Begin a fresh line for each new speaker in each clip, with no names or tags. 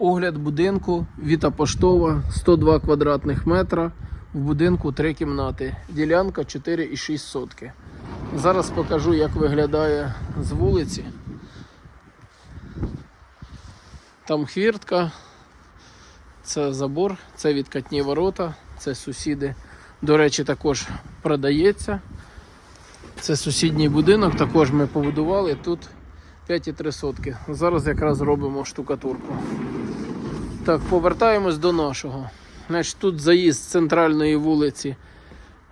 Огляд будинку Віта Поштова 102 квадратних метра. В будинку 3 кімнати. Ділянка 4,6 сотки. Зараз покажу, як виглядає з вулиці. Там хвіртка, це забор, це відкатні ворота, це сусіди. До речі, також продається. Це сусідній будинок, також ми побудували. Тут 5,3 сотки. Зараз якраз робимо штукатурку. Так, повертаємось до нашого. Значить, тут заїзд з центральної вулиці,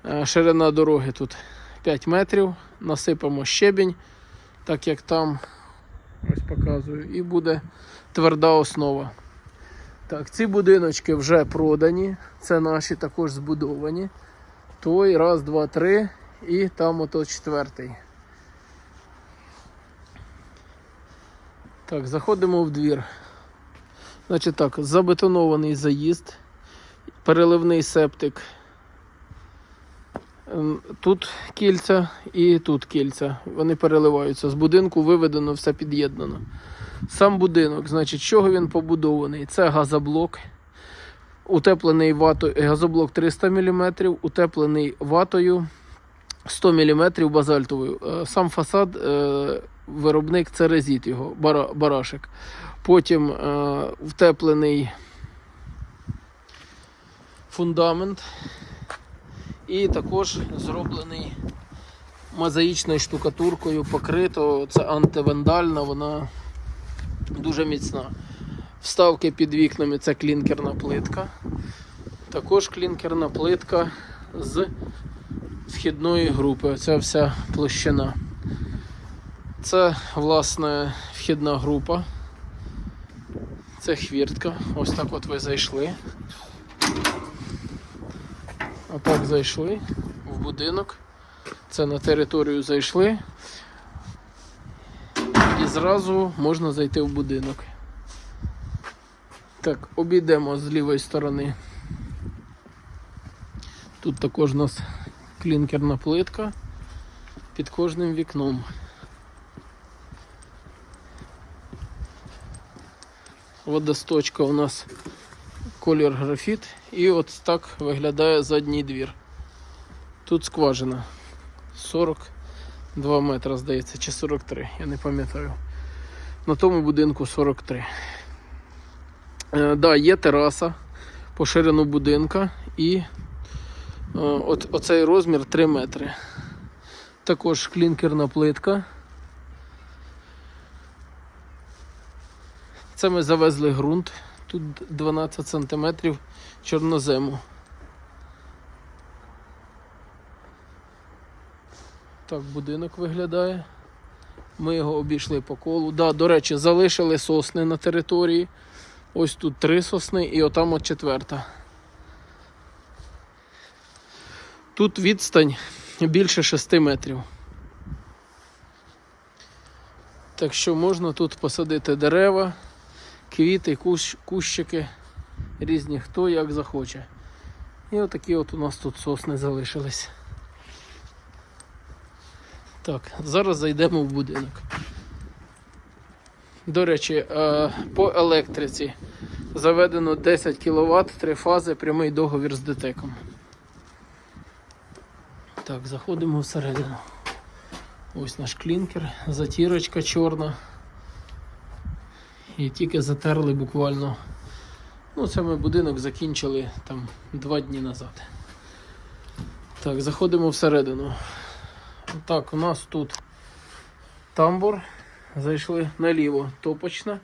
е, ширина дороги тут 5 метрів. Насипемо щебінь, так як там, ось показую, і буде тверда основа. Так, ці будиночки вже продані, це наші також збудовані. Той, раз, два, три, і там ото четвертий. Так, заходимо в двір. Значить так, забетонований заїзд, переливний септик. Ем, Тут кільця і тут кільця. Вони переливаються. З будинку виведено все під'єднано. Сам будинок, значить, з чого він побудований? Це газоблок. Утеплений ватою, газоблок 300 мм, утеплений ватою 100 мм базальтовою. Е, Сам фасад, е, виробник це резіт його, бара- барашек. Потім е, втеплений фундамент і також зроблений мозаїчною штукатуркою, покрито. Це антивандальна, вона дуже міцна. Вставки під вікнами це клінкерна плитка. Також клінкерна плитка з вхідної групи. Оця вся площина. Це, власне, вхідна група. Це хвіртка. Ось так от ви зайшли. Отак зайшли в будинок. Це на територію зайшли. І зразу можна зайти в будинок. Так, обійдемо з лівої сторони. Тут також у нас клінкерна плитка під кожним вікном. Водосточка у нас колір графіт. І от так виглядає задній двір. Тут скважина 42 метри, здається, чи 43, я не пам'ятаю. На тому будинку 43. Е, да, є тераса по ширину будинка і е, от, оцей розмір 3 метри. Також клінкерна плитка. Це ми завезли ґрунт. Тут 12 см чорнозему. Так будинок виглядає. Ми його обійшли по колу. Да, до речі, залишили сосни на території. Ось тут три сосни і отам от четверта. Тут відстань більше 6 метрів. Так що можна тут посадити дерева, квіти, кущ, кущики, різні хто як захоче. І отакі от у нас тут сосни залишились. Так, зараз зайдемо в будинок. До речі, е, по електриці заведено 10 кВт, три фази, прямий договір з ДТЕКом. Так, заходимо всередину. Ось наш клінкер, затірочка чорна. І тільки затерли буквально. Ну, це ми будинок закінчили там два дні назад. Так, заходимо всередину. Так, у нас тут тамбур. Зайшли наліво топочна.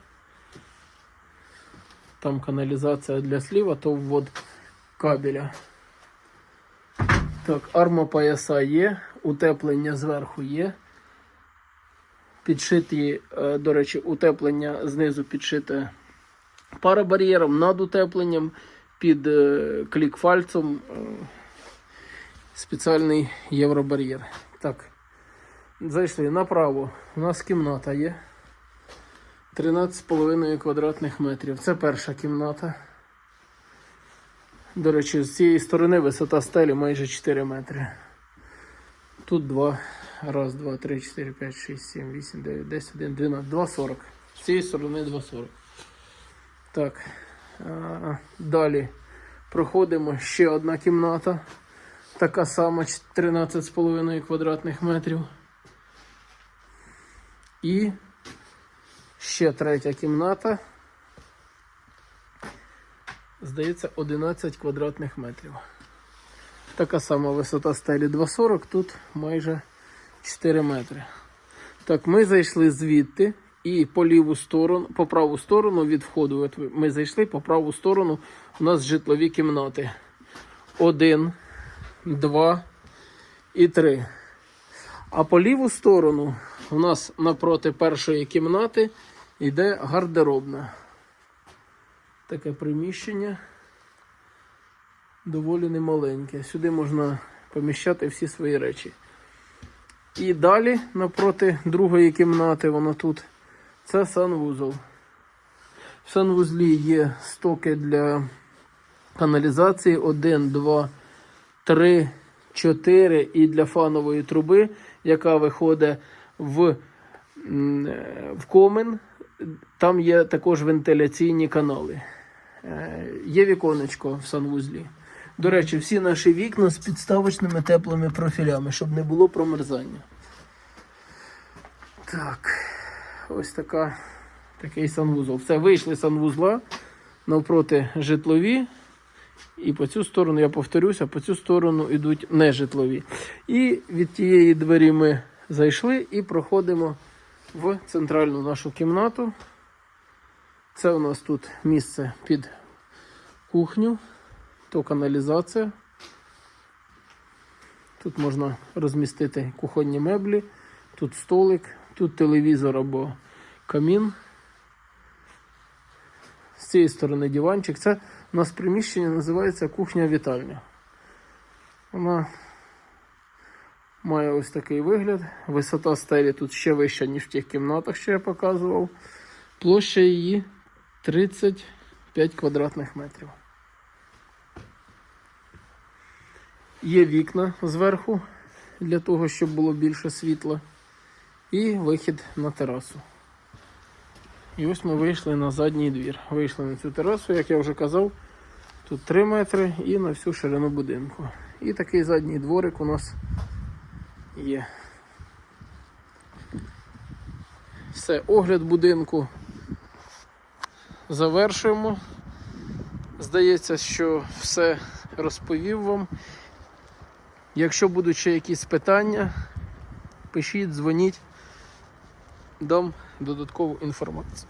Там каналізація для сліва, то ввод кабеля. Так, армопояса є, утеплення зверху є. Підшиті, е, до речі, утеплення знизу підшите парабар'єром над утепленням під е, клікфальцем е, спеціальний євробар'єр. Так, зайшли направо. У нас кімната є. 13,5 квадратних метрів. Це перша кімната. До речі, з цієї сторони висота стелі майже 4 метри. Тут 2. Раз, два, три, чотири, п'ять, шість, сім, вісім, дев'ять, десять, один, дванадцять, два сорок. З цієї сторони 2,40. Так. А, далі проходимо ще одна кімната. Така сама 13,5 квадратних метрів. І ще третя кімната. Здається, 11 квадратних метрів. Така сама висота стелі 2,40, тут майже 4 метри. Так, ми зайшли звідти і по ліву сторону, по праву сторону від входу. От ми зайшли по праву сторону. У нас житлові кімнати. Один, два і три. А по ліву сторону у нас напроти першої кімнати йде гардеробна. Таке приміщення доволі немаленьке. Сюди можна поміщати всі свої речі. І далі, напроти другої кімнати, вона тут, це санвузол. В санвузлі є стоки для каналізації 1, 2, 3, 4 і для фанової труби, яка виходить в, е, в комен. Там є також вентиляційні канали. Е, Є віконечко в санвузлі. До речі, всі наші вікна з підставочними теплими профілями, щоб не було промерзання. Так, ось така, такий санвузол. Все, вийшли санвузла навпроти житлові. І по цю сторону, я повторюся, по цю сторону йдуть нежитлові. І від тієї двері ми зайшли і проходимо в центральну нашу кімнату. Це у нас тут місце під кухню, то каналізація. Тут можна розмістити кухонні меблі, тут столик, тут телевізор або камін. З цієї сторони диванчик. Це у нас приміщення називається кухня-вітальня. Вона має ось такий вигляд. Висота стелі тут ще вища, ніж в тих кімнатах, що я показував. Площа її 35 квадратних метрів. Є вікна зверху для того, щоб було більше світла. І вихід на терасу. І ось ми вийшли на задній двір. Вийшли на цю терасу, як я вже казав, тут 3 метри і на всю ширину будинку. І такий задній дворик у нас є. Все, огляд будинку завершуємо. Здається, що все розповів вам. Якщо будуть ще якісь питання, пишіть, дзвоніть, дам додаткову інформацію.